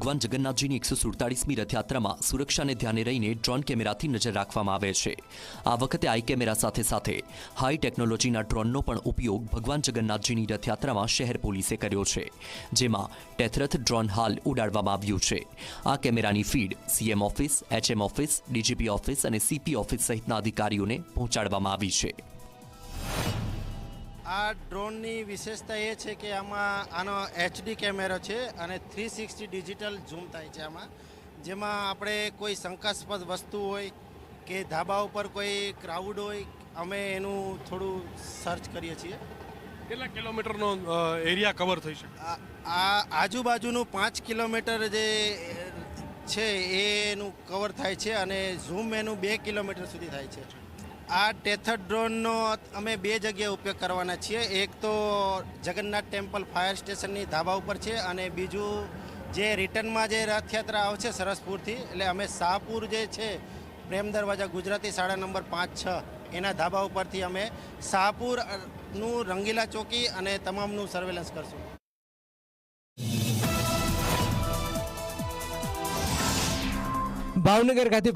ભગવાન જગન્નાથજીની એકસો સુડતાળીસમી રથયાત્રામાં સુરક્ષાને ધ્યાને રહીને ડ્રોન કેમેરાથી નજર રાખવામાં આવે છે. આ વખતે આઈ કેમેરા સાથે સાથે હાઈ ટેકનોલોજીના ડ્રોનનો પણ ઉપયોગ ભગવાન જગન્નાથજીની રથયાત્રામાં શહેર પોલીસે કર્યો છે, જેમાં ટેથરથ ડ્રોન હાલ ઉડાડવામાં આવ્યું છે. આ કેમેરાની feed CM office, HM office, DGP office અને સીપી ઓફિસ સહિતના અધિકારીઓને પહોંચાડવામાં આવી છે. આ ડ્રોનની વિશેષતા એ છે કે આમાં આનો એચડી કેમેરો છે અને થ્રી સિક્સટી ડિજિટલ ઝૂમ થાય છે આમાં. જેમાં આપણે કોઈ શંકાસ્પદ વસ્તુ હોય કે ધાબા ઉપર કોઈ ક્રાઉડ હોય અમે એનું થોડું સર્ચ કરીએ છીએ. કેટલા કિલોમીટરનો એરિયા કવર થઈ શકે? આ આ આજુબાજુનું પાંચ કિલોમીટર જે છે એનું કવર થાય છે અને ઝૂમ એનું બે કિલોમીટર સુધી થાય છે. આ ટેથર ડ્રોનનો અમે બે જગ્યાએ ઉપયોગ કરવાના છીએ. એક તો જગન્નાથ ટેમ્પલ ફાયર સ્ટેશનની ધાબા ઉપર છે અને બીજું જે રિટર્નમાં જે રથયાત્રા આવશે સરસપુરથી એટલે અમે શાહપુર જે છે, પ્રેમ દરવાજા ગુજરાતી શાળા નંબર પાંચ છ, એના ધાબા ઉપરથી અમે શાહપુરનું રંગીલા ચોકી અને તમામનું સર્વેલન્સ કરશું. ભાવનગર ખાતે